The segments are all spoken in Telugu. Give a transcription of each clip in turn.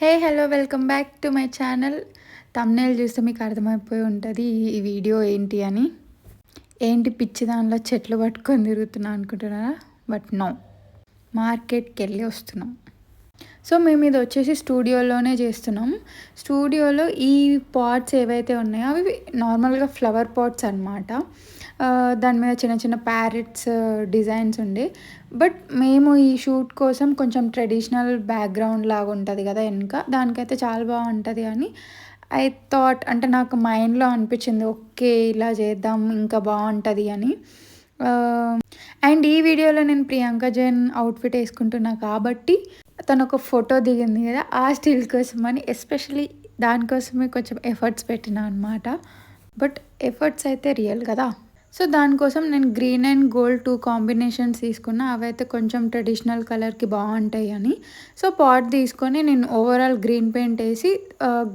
Hey hello welcome back to my channel thumbnail చూస్తే మీకు అర్థమైపోయి ఉంటుంది ఈ వీడియో ఏంటి అని. ఏంటి పిచ్చి దానిలో చెట్లు పట్టుకొని తిరుగుతున్నా అనుకుంటున్నారా? బట్ నో మార్కెట్కి వెళ్ళి వస్తున్నాం. సో మేము ఇది వచ్చేసి స్టూడియోలోనే చేస్తున్నాం. స్టూడియోలో ఈ పాట్స్ ఏవైతే ఉన్నాయో అవి నార్మల్గా ఫ్లవర్ పాట్స్ అనమాట దాని మీద చిన్న చిన్న ప్యారెట్స్ డిజైన్స్ ఉండే. బట్ మేము ఈ షూట్ కోసం కొంచెం ట్రెడిషనల్ బ్యాక్గ్రౌండ్ లాగా ఉంటుంది కదా వెనుక. దానికైతే చాలా బాగుంటుంది అని ఐ థాట్ అంటే నాకు మైండ్లో అనిపించింది ఓకే ఇలా చేద్దాం ఇంకా బాగుంటుంది అని. అండ్ ఈ వీడియోలో నేను ప్రియాంక జైన్ అవుట్ఫిట్ వేసుకుంటున్నా కాబట్టి తను ఒక ఫోటో దిగింది కదా ఆ స్టిల్ కోసం అని. ఎస్పెషలీ దానికోసమే కొంచెం ఎఫర్ట్స్ పెట్టిన అనమాట బట్ ఎఫర్ట్స్ అయితే రియల్ కదా. సో దానికోసం నేను green and gold two combinations తీసుకున్నా. అవైతే కొంచెం ట్రెడిషనల్ కలర్కి బాగుంటాయి అని. సో పాట్ తీసుకొని నేను ఓవరాల్ గ్రీన్ పెయింట్ వేసి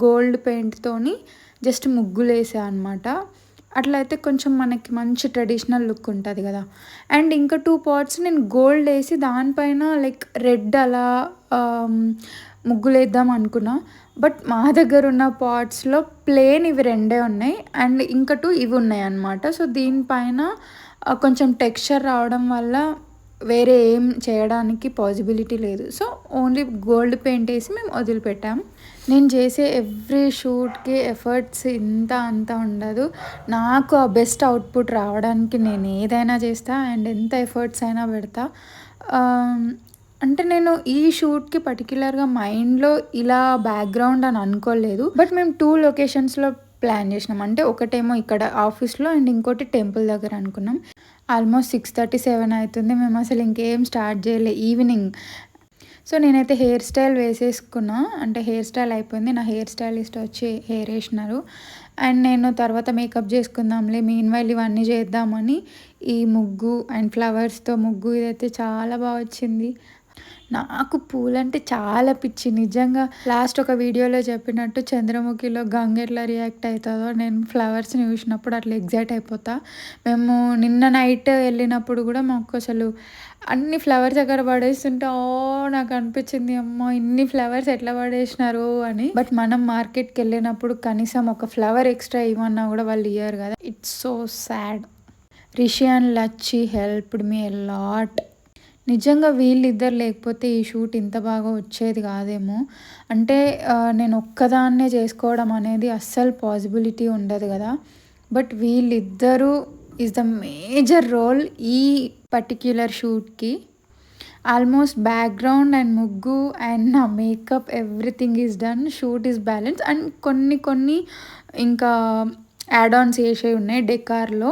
గోల్డ్ పెయింట్తోని జస్ట్ ముగ్గులు వేసా అనమాట అట్లయితే కొంచెం మనకి మంచి ట్రెడిషనల్ లుక్ ఉంటుంది కదా. అండ్ ఇంకా టూ పాట్స్ నేను గోల్డ్ వేసి దానిపైన లైక్ రెడ్ అలా ముగ్గులు వేద్దాం అనుకున్నా. బట్ మా దగ్గర ఉన్న పాట్స్లో ప్లేన్ ఇవి రెండే ఉన్నాయి. అండ్ ఇంకా టూ ఇవి ఉన్నాయి అన్నమాట సో దీనిపైన కొంచెం టెక్స్చర్ రావడం వల్ల వేరే ఏం చేయడానికి పాసిబిలిటీ లేదు. సో ఓన్లీ గోల్డ్ పెయింట్ వేసి మేము వదిలిపెట్టాం. నేను చేసే ఎవ్రీ షూట్కి ఎఫర్ట్స్ ఇంత అంత ఉండదు. నాకు ఆ బెస్ట్ అవుట్పుట్ రావడానికి నేను ఏదైనా చేస్తా అండ్ ఎంత ఎఫర్ట్స్ అయినా పెడతా. అంటే నేను ఈ షూట్కి పర్టికులర్గా మైండ్లో ఇలా బ్యాక్గ్రౌండ్ అని అనుకోలేదు. బట్ మేము టూ లొకేషన్స్లో ప్లాన్ చేసినాం. అంటే ఒకటేమో ఇక్కడ ఆఫీస్లో అండ్ ఇంకోటి టెంపుల్ దగ్గర అనుకున్నాం. ఆల్మోస్ట్ సిక్స్ థర్టీ సెవెన్ అవుతుంది. మేము అసలు ఇంకేం స్టార్ట్ చేయలే ఈవినింగ్. సో నేనైతే హెయిర్ స్టైల్ వేసేసుకున్నా. అంటే హెయిర్ స్టైల్ అయిపోయింది. నా హెయిర్ స్టైలిస్ట్ వచ్చి హెయిర్ వేసినారు. అండ్ నేను తర్వాత మేకప్ చేసుకుందాంలే మీన్ వైల్ ఇవన్నీ చేద్దామని ఈ ముగ్గు అండ్ ఫ్లవర్స్తో ముగ్గు ఇదైతే చాలా బాగా వచ్చింది. నాకు పూలంటే చాలా పిచ్చి. నిజంగా లాస్ట్ ఒక వీడియోలో చెప్పినట్టు చంద్రముఖిలో గంగ ఎట్లా రియాక్ట్ అవుతుందో నేను ఫ్లవర్స్ని చూసినప్పుడు అట్లా ఎగ్జైట్ అయిపోతా. మేము నిన్న నైట్ వెళ్ళినప్పుడు కూడా మాకు అసలు అన్ని ఫ్లవర్స్ దగ్గర పడేస్తుంటే ఓ నాకు అనిపించింది అమ్మో ఇన్ని ఫ్లవర్స్ ఎట్లా పడేసినారు? అని. బట్ మనం మార్కెట్కి వెళ్ళినప్పుడు కనీసం ఒక ఫ్లవర్ ఎక్స్ట్రా ఇవ్వన్నా కూడా వాళ్ళు ఇయ్యారు కదా. It's so sad Rishi and Lachchi helped me lot నిజంగా వీళ్ళిద్దరు లేకపోతే ఈ షూట్ ఇంత బాగా వచ్చేది కాదేమో. అంటే నేను ఒక్కదాన్నే చేసుకోవడం అనేది అస్సలు పాసిబిలిటీ ఉండదు కదా. బట్ వీళ్ళిద్దరూ ఈజ్ ద మేజర్ రోల్ ఈ పర్టిక్యులర్ షూట్కి. ఆల్మోస్ట్ బ్యాక్గ్రౌండ్ అండ్ ముగ్గు అండ్ నా makeup everything is done. Shoot is balance and కొన్ని కొన్ని ఇంకా యాడ్ ఆన్స్ చేసే ఉన్నాయి డెకార్లో.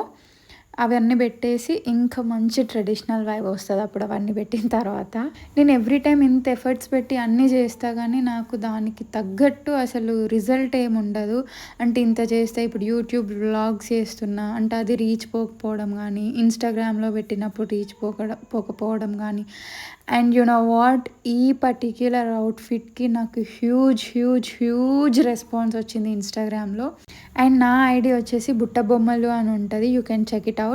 అవన్నీ పెట్టేసి ఇంకా మంచి ట్రెడిషనల్ వైబ్ వస్తుంది అప్పుడు అవన్నీ పెట్టిన తర్వాత. నేను ఎవ్రీ టైం ఇంత ఎఫర్ట్స్ పెట్టి అన్నీ చేస్తా కానీ నాకు దానికి తగ్గట్టు అసలు రిజల్ట్ ఏమి ఉండదు. అంటే ఇంత చేస్తే ఇప్పుడు యూట్యూబ్ వ్లాగ్స్ చేస్తున్నా అంటే అది రీచ్ పోకపోవడం కానీ ఇన్స్టాగ్రామ్లో పెట్టినప్పుడు రీచ్ పోక పోకపోవడం కానీ అండ్ యు నో వాట్ ఈ పర్టిక్యులర్ అవుట్ఫిట్కి నాకు హ్యూజ్ హ్యూజ్ హ్యూజ్ రెస్పాన్స్ వచ్చింది ఇన్స్టాగ్రామ్లో అండ్ నా ఐడి వచ్చేసి బుట్ట బొమ్మలు అని ఉంటుంది. You can check it out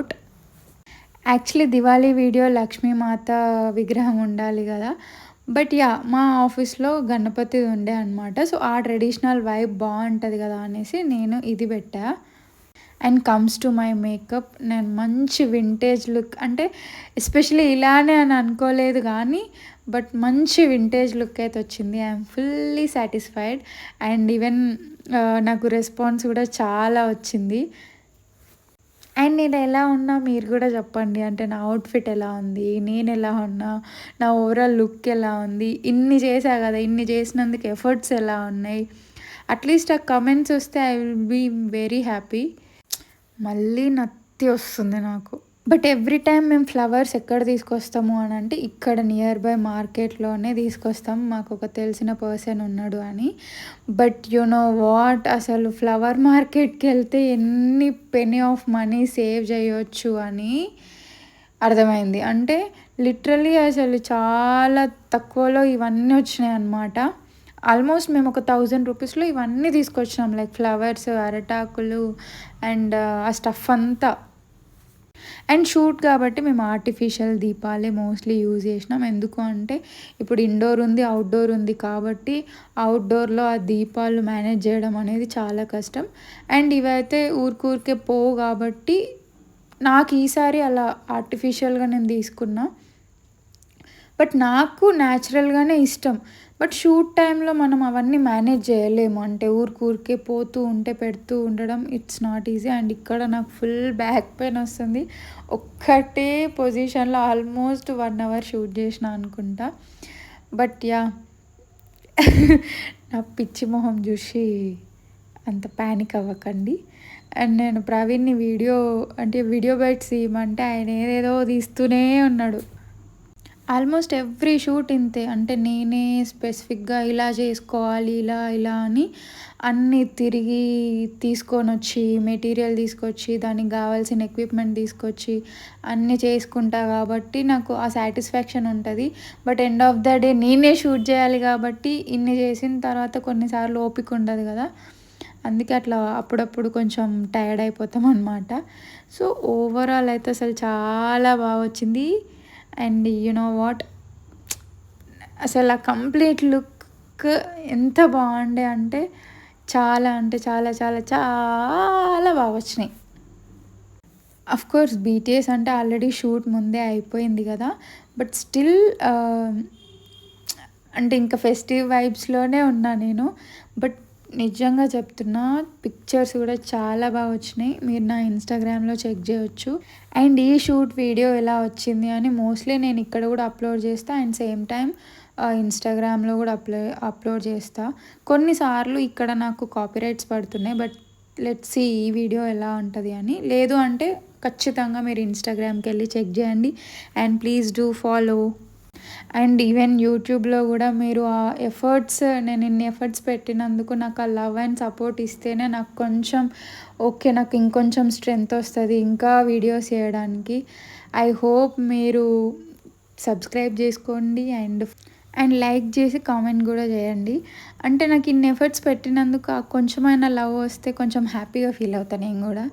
actually Diwali video లక్ష్మీమాత విగ్రహం ఉండాలి కదా. బట్ యా మా ఆఫీస్లో గణపతి ఉండే అనమాట సో ఆ ట్రెడిషనల్ వైబ్ బాగుంటుంది కదా అనేసి నేను ఇది పెట్టా. And comes to my makeup నేను మంచి వింటేజ్ లుక్ అంటే ఎస్పెషలీ ఇలానే అని అనుకోలేదు కానీ బట్ మంచి వింటేజ్ లుక్ అయితే వచ్చింది. I'm fully satisfied and even నాకు రెస్పాన్స్ కూడా చాలా వచ్చింది. అండ్ నేను ఎలా ఉన్నా మీరు కూడా చెప్పండి. అంటే నా అవుట్ఫిట్ ఎలా ఉంది? నేను ఎలా ఉన్నా? నా ఓవరాల్ లుక్ ఎలా ఉంది? ఇన్ని చేశా కదా ఇన్ని చేసినందుకు ఎఫర్ట్స్ ఎలా ఉన్నాయి? అట్లీస్ట్ ఆ కమెంట్స్ వస్తే I will be very happy మళ్ళీ నత్తి వస్తుంది నాకు. బట్ ఎవ్రీ టైం మేము ఫ్లవర్స్ ఎక్కడ తీసుకొస్తాము అని అంటే ఇక్కడ నియర్ బై మార్కెట్లోనే తీసుకొస్తాం. మాకు ఒక తెలిసిన పర్సన్ ఉన్నాడు అని. బట్ యు నో వాట్ అసలు ఫ్లవర్ మార్కెట్కి వెళ్తే ఎన్ని పెనీ ఆఫ్ మనీ సేవ్ చేయొచ్చు అని అర్థమైంది. అంటే లిటరలీ అసలు చాలా తక్కువలో ఇవన్నీ వచ్చినాయి అన్నమాట. ఆల్మోస్ట్ మేము ఒక థౌజండ్ రూపీస్లో ఇవన్నీ తీసుకొచ్చినాం. లైక్ ఫ్లవర్స్ అరటాకులు అండ్ uh, ఆ స్టఫ్ అంతా. అండ్ షూట్ కాబట్టి మేము ఆర్టిఫిషియల్ దీపాలే మోస్ట్లీ యూజ్ చేసినాం. ఎందుకు అంటే ఇప్పుడు ఇండోర్ ఉంది అవుట్డోర్ ఉంది కాబట్టి అవుట్డోర్లో ఆ దీపాలు మేనేజ్ చేయడం అనేది చాలా కష్టం. అండ్ ఇవైతే ఊరికూరికే పోవు కాబట్టి నాకు ఈసారి అలా ఆర్టిఫిషియల్గా నేను తీసుకున్నా. బట్ నాకు న్యాచురల్గానే ఇష్టం. బట్ షూట్ టైంలో మనం అవన్నీ మేనేజ్ చేయలేము. అంటే ఊరికే పోతూ ఉంటే పెడుతూ ఉండడం ఇట్స్ నాట్ ఈజీ అండ్ ఇక్కడ నాకు ఫుల్ బ్యాక్ పెయిన్ వస్తుంది. ఒక్కటే పొజిషన్లో ఆల్మోస్ట్ వన్ అవర్ షూట్ చేసిన అనుకుంటా. బట్ యా నా పిచ్చి మొహం చూసి అంత ప్యానిక్ అవ్వకండి. అండ్ నేను ప్రవీణ్ని వీడియో అంటే వీడియో బైట్స్ ఇవ్వమంటే ఆయన ఏదేదో తీస్తూనే ఉన్నాడు. ఆల్మోస్ట్ ఎవ్రీ షూట్ ఇంతే. అంటే నేనే స్పెసిఫిక్గా ఇలా చేసుకోవాలి ఇలా ఇలా అని అన్నీ తిరిగి తీసుకొని వచ్చి మెటీరియల్ తీసుకొచ్చి దానికి కావాల్సిన ఎక్విప్మెంట్ తీసుకొచ్చి అన్నీ చేసుకుంటా కాబట్టి నాకు ఆ సాటిస్ఫాక్షన్ ఉంటుంది. But end of the day నేనే షూట్ చేయాలి కాబట్టి ఇన్ని చేసిన తర్వాత కొన్నిసార్లు ఓపిక ఉండదు కదా. అందుకే అట్లా అప్పుడప్పుడు కొంచెం టైర్డ్ అయిపోతాం అనమాట సో ఓవరాల్ అయితే అసలు చాలా బాగా వచ్చింది. అండ్ నో వాట్ అసలు ఆ కంప్లీట్ లుక్ ఎంత బాగుండే అంటే చాలా అంటే చాలా చాలా చాలా బాగా వచ్చినాయి. అఫ్ కోర్స్ బీటీఎస్ అంటే ఆల్రెడీ షూట్ ముందే అయిపోయింది కదా బట్ స్టిల్ uh, అంటే ఇంకా ఫెస్టివ్ వైబ్స్లోనే ఉన్నా నేను బట్ నిజంగా చెప్తున్నా పిక్చర్స్ కూడా చాలా బాగా వచ్చినాయి. మీరు నా ఇన్స్టాగ్రామ్లో చెక్ చేయొచ్చు. అండ్ ఈ షూట్ వీడియో ఎలా వచ్చింది అని మోస్ట్లీ నేను ఇక్కడ కూడా అప్లోడ్ చేస్తా అండ్ సేమ్ టైం ఇన్స్టాగ్రామ్లో కూడా అప్లో అప్లోడ్ చేస్తా. కొన్నిసార్లు ఇక్కడ నాకు కాపీరైట్స్ పడుతున్నాయి బట్ లెట్స్ సి ఈ వీడియో ఎలా ఉంటుంది అని. లేదు అంటే ఖచ్చితంగా మీరు ఇన్స్టాగ్రామ్కి వెళ్ళి చెక్ చేయండి. And please do follow and even యూట్యూబ్లో కూడా మీరు ఆ ఎఫర్ట్స్ నేను ఇన్ని ఎఫర్ట్స్ పెట్టినందుకు నాకు ఆ లవ్ అండ్ సపోర్ట్ ఇస్తేనే నాకు కొంచెం ఓకే నాకు ఇంకొంచెం స్ట్రెంగ్త్ వస్తుంది ఇంకా వీడియోస్ చేయడానికి. ఐ హోప్ మీరు సబ్స్క్రైబ్ చేసుకోండి అండ్ అండ్ లైక్ చేసి కామెంట్ కూడా చేయండి. అంటే నాకు ఇన్ని ఎఫర్ట్స్ పెట్టినందుకు కొంచెమైనా లవ్ వస్తే కొంచెం హ్యాపీగా ఫీల్ అవుతాను నేను కూడా.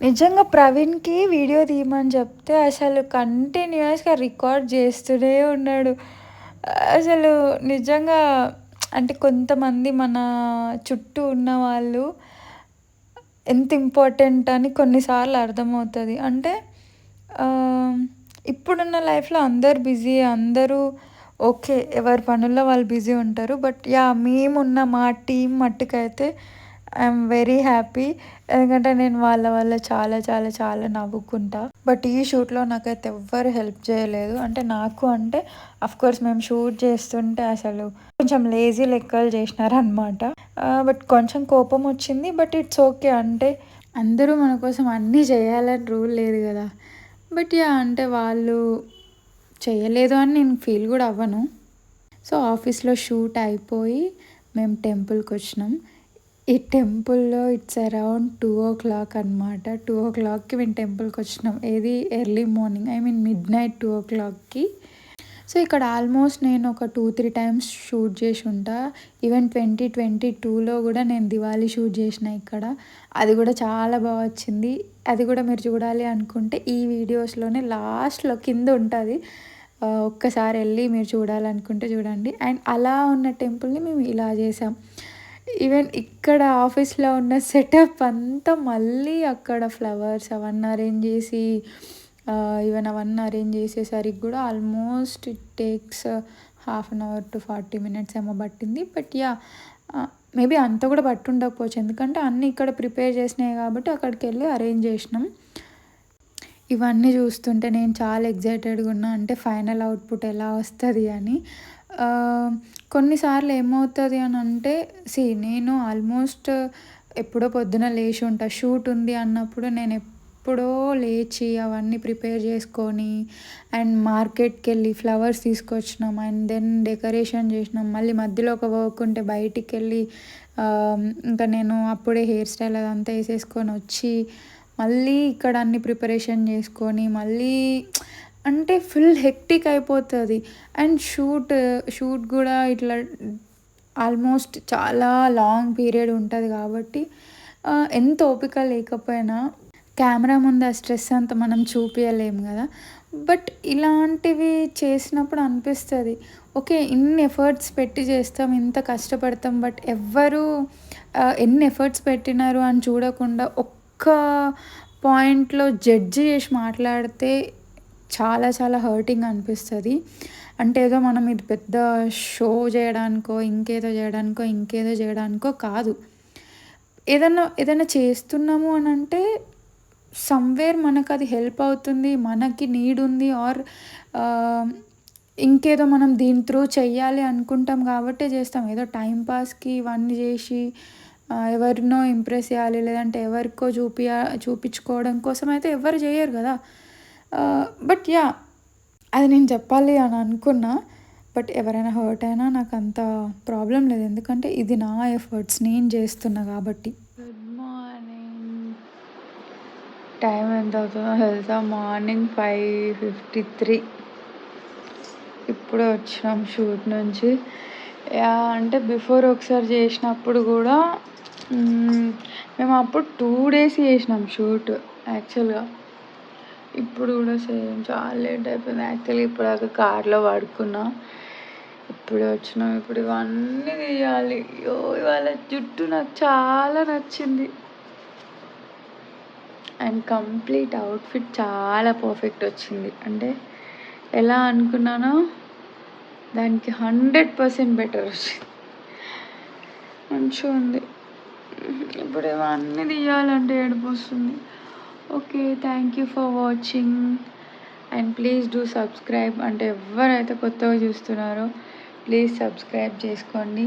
నిజంగా ప్రవీణ్కి వీడియో తీయమని చెప్తే అసలు కంటిన్యూస్గా రికార్డ్ చేస్తూనే ఉన్నాడు. అసలు నిజంగా అంటే కొంతమంది మన చుట్టూ ఉన్న వాళ్ళు ఎంత ఇంపార్టెంట్ అని కొన్నిసార్లు అర్థమవుతుంది. అంటే ఇప్పుడున్న లైఫ్లో అందరు బిజీ అందరూ ఓకే ఎవరి పనుల్లో వాళ్ళు బిజీ ఉంటారు. బట్ యా మేమున్న మా టీం మట్టుకైతే ఐఎమ్ వెరీ హ్యాపీ. ఎందుకంటే నేను వాళ్ళ వల్ల చాలా చాలా చాలా నవ్వుకుంటా. బట్ ఈ షూట్లో నాకైతే ఎవ్వరు హెల్ప్ చేయలేదు. అంటే నాకు అంటే కోర్స్ మేము షూట్ చేస్తుంటే అసలు కొంచెం లేజీ లెక్కలు చేసినారనమాట బట్ కొంచెం కోపం వచ్చింది బట్ ఇట్స్ ఓకే అంటే అందరూ మన కోసం అన్నీ చేయాలని రూల్ లేదు కదా. బట్ యా అంటే వాళ్ళు చేయలేదు అని నేను ఫీల్ కూడా అవ్వను. సో ఆఫీస్లో షూట్ అయిపోయి మేము టెంపుల్కి వచ్చినాం. ఈ టెంపుల్లో it's around two o'clock అనమాట టూ ఓ క్లాక్కి మేము టెంపుల్కి వచ్చినాం. ఏది? Early morning. I mean midnight two ఓ క్లాక్కి. సో ఇక్కడ ఆల్మోస్ట్ నేను ఒక టూ త్రీ టైమ్స్ షూట్ చేసి ఉంటా. ఈవెన్ ట్వంటీ ట్వంటీ టూలో కూడా నేను దివాళీ షూట్ చేసిన ఇక్కడ. అది కూడా చాలా బాగా వచ్చింది. అది కూడా మీరు చూడాలి అనుకుంటే ఈ వీడియోస్లోనే లాస్ట్లో కింద ఉంటుంది. ఒక్కసారి వెళ్ళి మీరు చూడాలనుకుంటే చూడండి. అండ్ అలా ఉన్న టెంపుల్ని మేము ఇలా చేసాం. ఈవెన్ ఇక్కడ ఆఫీస్లో ఉన్న సెటప్ అంతా మళ్ళీ అక్కడ ఫ్లవర్స్ అవన్నీ అరేంజ్ చేసి ఈవెన్ అవన్నీ అరేంజ్ చేసేసరికి కూడా almost it takes half an hour to forty minutes ఏమో పట్టింది. బట్ యా మేబీ అంత కూడా పట్టు ఉండకపోవచ్చు ఎందుకంటే అన్నీ ఇక్కడ ప్రిపేర్ చేసినాయి కాబట్టి అక్కడికి వెళ్ళి అరేంజ్ చేసినాం. ఇవన్నీ చూస్తుంటే నేను చాలా ఎగ్జైటెడ్గా ఉన్నా అంటే ఫైనల్ అవుట్పుట్ ఎలా వస్తుంది అని. కొన్నిసార్లు ఏమవుతుంది అని అంటే సి నేను ఆల్మోస్ట్ ఎప్పుడో పొద్దున లేచి ఉంటా. షూట్ ఉంది అన్నప్పుడు నేను ఎప్పుడో లేచి అవన్నీ ప్రిపేర్ చేసుకొని అండ్ మార్కెట్కి వెళ్ళి ఫ్లవర్స్ తీసుకొచ్చినాం. అండ్ దెన్ డెకరేషన్ చేసినాం. మళ్ళీ మధ్యలో ఒక వర్క్ ఉంటే బయటికి వెళ్ళి ఇంకా నేను అప్పుడే హెయిర్ స్టైల్ అదంతా వేసేసుకొని వచ్చి మళ్ళీ ఇక్కడ అన్ని ప్రిపరేషన్ చేసుకొని మళ్ళీ అంటే ఫుల్ హెక్టిక్ అయిపోతుంది. అండ్ షూట్ షూట్ కూడా ఇట్లా ఆల్మోస్ట్ చాలా లాంగ్ పీరియడ్ ఉంటుంది కాబట్టి ఎంత ఓపిక లేకపోయినా కెమెరా ముందు ఆ స్ట్రెస్ అంతా మనం చూపించలేము కదా. బట్ ఇలాంటివి చేసినప్పుడు అనిపిస్తుంది ఓకే ఇన్ని ఎఫర్ట్స్ పెట్టి చేస్తాం ఇంత కష్టపడతాం బట్ ఎవ్వరు ఎన్ని ఎఫర్ట్స్ పెట్టినారు అని చూడకుండా ఒక్క పాయింట్లో జడ్జి చేసి మాట్లాడితే చాలా చాలా హర్టింగ్ అనిపిస్తుంది. అంటే ఏదో మనం ఇది పెద్ద షో చేయడానికో ఇంకేదో చేయడానికో ఇంకేదో చేయడానికో కాదు. ఏదన్నా ఏదైనా చేస్తున్నాము అని అంటే సమ్వేర్ మనకు అది హెల్ప్ అవుతుంది మనకి నీడ్ ఉంది ఆర్ ఇంకేదో మనం దీని త్రూ చెయ్యాలి అనుకుంటాం కాబట్టే చేస్తాం. ఏదో టైంపాస్కి ఇవన్నీ చేసి ఎవరినో ఇంప్రెస్ చేయాలి లేదంటే ఎవరికో చూపి చూపించుకోవడం కోసం అయితే ఎవరు చేయరు కదా. బట్ యా అది నేను చెప్పాలి అని అనుకున్నా బట్ ఎవరైనా హర్ట్ అయినా నాకు అంత ప్రాబ్లం లేదు. ఎందుకంటే ఇది నా ఎఫర్ట్స్ నేను చేస్తున్నా కాబట్టి. గుడ్ మార్నింగ్ టైం ఎంత అవుతుందో తెలుసా? మార్నింగ్ ఫైవ్ ఫిఫ్టీ త్రీ ఇప్పుడే వచ్చినాం షూట్ నుంచి. యా అంటే బిఫోర్ ఒకసారి చేసినప్పుడు కూడా మేము అప్పుడు టూ డేస్ చేసినాం షూట్ యాక్చువల్గా ఇప్పుడు కూడా సేమ్ చాలా లేట్ అయిపోయింది. యాక్చువల్లీ ఇప్పుడు కార్లో పడుకున్నా. ఇప్పుడు వచ్చినాం. ఇప్పుడు ఇవన్నీ తీయాలి. అయ్యో ఇవాళ జుట్టు నాకు చాలా నచ్చింది. అండ్ కంప్లీట్ అవుట్ఫిట్ చాలా పర్ఫెక్ట్ వచ్చింది. అంటే ఎలా అనుకున్నానో దానికి హండ్రెడ్ పర్సెంట్ బెటర్ వచ్చింది. మంచిగా ఉంది. ఇప్పుడు ఇవన్నీ తీయాలంటే ఏడుపు వస్తుంది. Okay thank you for watching and please do subscribe అంటే ఎవరైతే కొత్తగా చూస్తున్నారో ప్లీజ్ సబ్స్క్రైబ్ చేసుకోండి.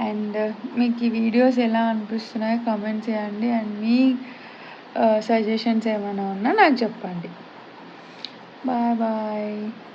అండ్ uh, మీకు ఈ వీడియోస్ ఎలా అనిపిస్తున్నాయో కామెంట్ చేయండి. అండ్ మీ uh, సజెషన్స్ ఏమైనా ఉన్నా నాకు చెప్పండి. Bye bye